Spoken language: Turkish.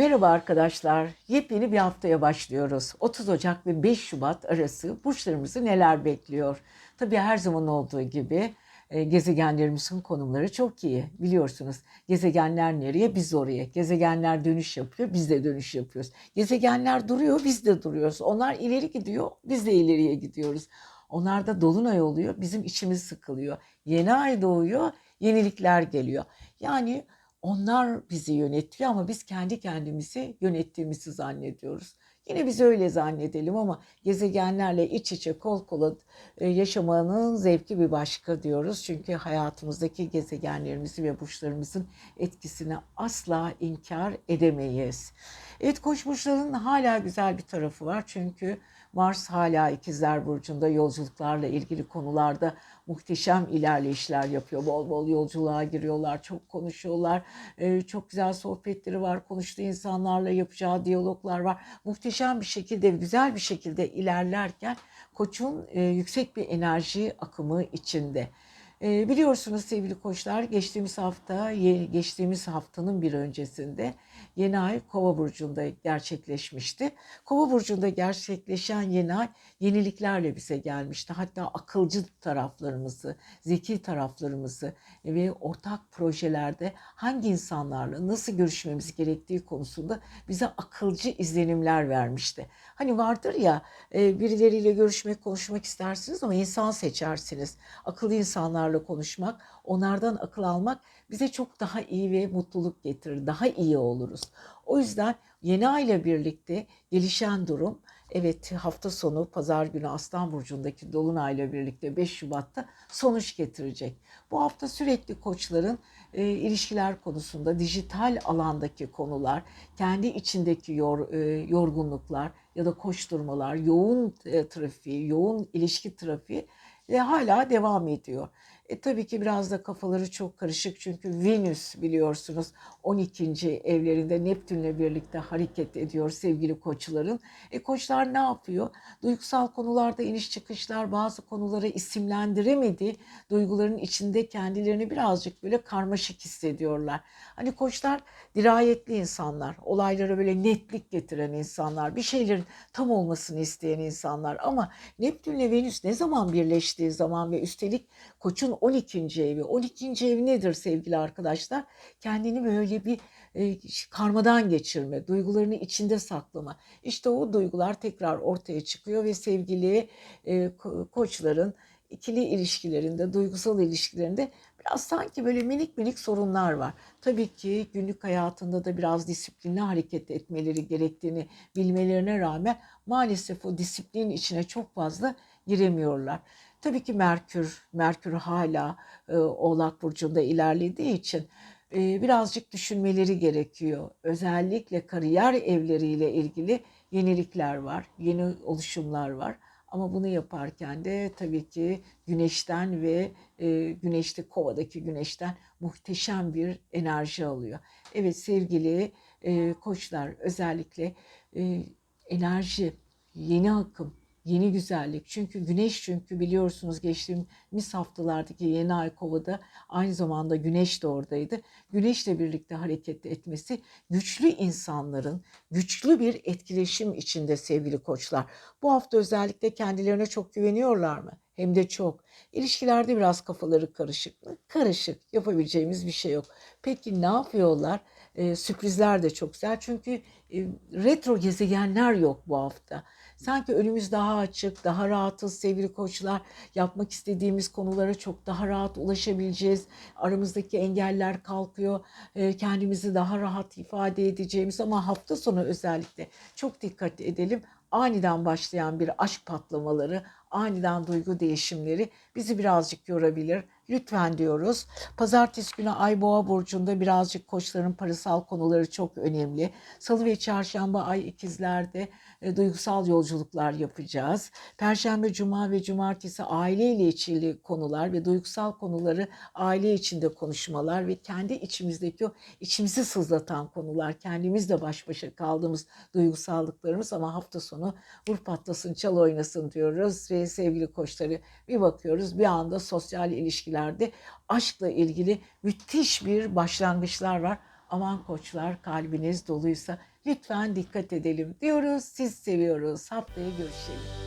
Merhaba arkadaşlar. Yepyeni bir haftaya başlıyoruz. 30 Ocak ve 5 Şubat arası burçlarımızı neler bekliyor? Tabii her zaman olduğu gibi e, gezegenlerimizin konumları çok iyi. Biliyorsunuz gezegenler nereye biz oraya. Gezegenler dönüş yapıyor biz de dönüş yapıyoruz. Gezegenler duruyor biz de duruyoruz. Onlar ileri gidiyor biz de ileriye gidiyoruz. Onlarda dolunay oluyor bizim içimiz sıkılıyor. Yeni ay doğuyor yenilikler geliyor. Yani onlar bizi yönetiyor ama biz kendi kendimizi yönettiğimizi zannediyoruz. Yine biz öyle zannedelim ama gezegenlerle iç içe kol kola e, yaşamanın zevki bir başka diyoruz. Çünkü hayatımızdaki gezegenlerimizi ve burçlarımızın etkisini asla inkar edemeyiz. Evet koç burçlarının hala güzel bir tarafı var. Çünkü Mars hala ikizler burcunda yolculuklarla ilgili konularda muhteşem ilerleyişler yapıyor. Bol bol yolculuğa giriyorlar, çok konuşuyorlar. Ee, çok güzel sohbetleri var, konuştuğu insanlarla yapacağı diyaloglar var. Muhteşem bir şekilde, güzel bir şekilde ilerlerken koçun e, yüksek bir enerji akımı içinde. E, biliyorsunuz sevgili koçlar geçtiğimiz hafta, geçtiğimiz haftanın bir öncesinde yeni ay Kova burcunda gerçekleşmişti. Kova burcunda gerçekleşen yeni ay yeniliklerle bize gelmişti. Hatta akılcı taraflarımızı, zeki taraflarımızı ve ortak projelerde hangi insanlarla nasıl görüşmemiz gerektiği konusunda bize akılcı izlenimler vermişti. Hani vardır ya e, birileriyle görüşmek, konuşmak istersiniz ama insan seçersiniz. Akıllı insanlarla konuşmak, onlardan akıl almak bize çok daha iyi ve mutluluk getirir. Daha iyi oluruz. O yüzden yeni ay ile birlikte gelişen durum Evet hafta sonu pazar günü Aslan Burcu'ndaki Dolunay'la birlikte 5 Şubat'ta sonuç getirecek. Bu hafta sürekli koçların e, ilişkiler konusunda dijital alandaki konular, kendi içindeki yor, e, yorgunluklar ya da koşturmalar, yoğun e, trafiği, yoğun ilişki trafiği e, hala devam ediyor. E, tabii ki biraz da kafaları çok karışık çünkü Venüs biliyorsunuz 12. evlerinde Neptünle birlikte hareket ediyor sevgili koçların. E koçlar ne yapıyor? Duygusal konularda iniş çıkışlar bazı konuları isimlendiremedi. Duyguların içinde kendilerini birazcık böyle karmaşık hissediyorlar. Hani koçlar dirayetli insanlar, olaylara böyle netlik getiren insanlar, bir şeylerin tam olmasını isteyen insanlar ama Neptünle Venüs ne zaman birleştiği zaman ve üstelik koçun 12. evi. 12. ev nedir sevgili arkadaşlar? Kendini böyle bir e, karmadan geçirme, duygularını içinde saklama. İşte o duygular tekrar ortaya çıkıyor ve sevgili e, koçların ikili ilişkilerinde, duygusal ilişkilerinde biraz sanki böyle minik minik sorunlar var. Tabii ki günlük hayatında da biraz disiplinli hareket etmeleri gerektiğini bilmelerine rağmen maalesef o disiplin içine çok fazla giremiyorlar. Tabii ki Merkür, Merkür hala e, Oğlak Burcu'nda ilerlediği için e, birazcık düşünmeleri gerekiyor. Özellikle kariyer evleriyle ilgili yenilikler var, yeni oluşumlar var. Ama bunu yaparken de tabii ki güneşten ve e, güneşte kovadaki güneşten muhteşem bir enerji alıyor. Evet sevgili e, koçlar özellikle e, enerji, yeni akım, yeni güzellik. Çünkü güneş çünkü biliyorsunuz geçtiğimiz haftalardaki yeni ay kovada aynı zamanda güneş de oradaydı. Güneşle birlikte hareket etmesi güçlü insanların güçlü bir etkileşim içinde sevgili koçlar. Bu hafta özellikle kendilerine çok güveniyorlar mı? Hem de çok. İlişkilerde biraz kafaları karışık mı? Karışık. Yapabileceğimiz bir şey yok. Peki ne yapıyorlar? Ee, sürprizler de çok güzel. Çünkü e, retro gezegenler yok bu hafta. Sanki önümüz daha açık, daha rahatız sevgili koçlar. Yapmak istediğimiz konulara çok daha rahat ulaşabileceğiz. Aramızdaki engeller kalkıyor. Ee, kendimizi daha rahat ifade edeceğimiz ama hafta sonu özellikle çok dikkat edelim. Aniden başlayan bir aşk patlamaları, aniden duygu değişimleri bizi birazcık yorabilir. Lütfen diyoruz. Pazartesi günü Ay Boğa burcunda birazcık koçların parasal konuları çok önemli. Salı ve çarşamba Ay ikizlerde e, duygusal yolculuklar yapacağız. Perşembe, cuma ve cumartesi aileyle ilgili konular ve duygusal konuları aile içinde konuşmalar ve kendi içimizdeki o içimizi sızlatan konular, kendimizle baş başa kaldığımız duygusallıklarımız ama hafta sonu vur patlasın, çal oynasın diyoruz ve sevgili koçları bir bakıyoruz bir anda sosyal ilişkilerde aşkla ilgili müthiş bir başlangıçlar var. Aman koçlar kalbiniz doluysa lütfen dikkat edelim diyoruz. Siz seviyoruz. Haftaya görüşelim.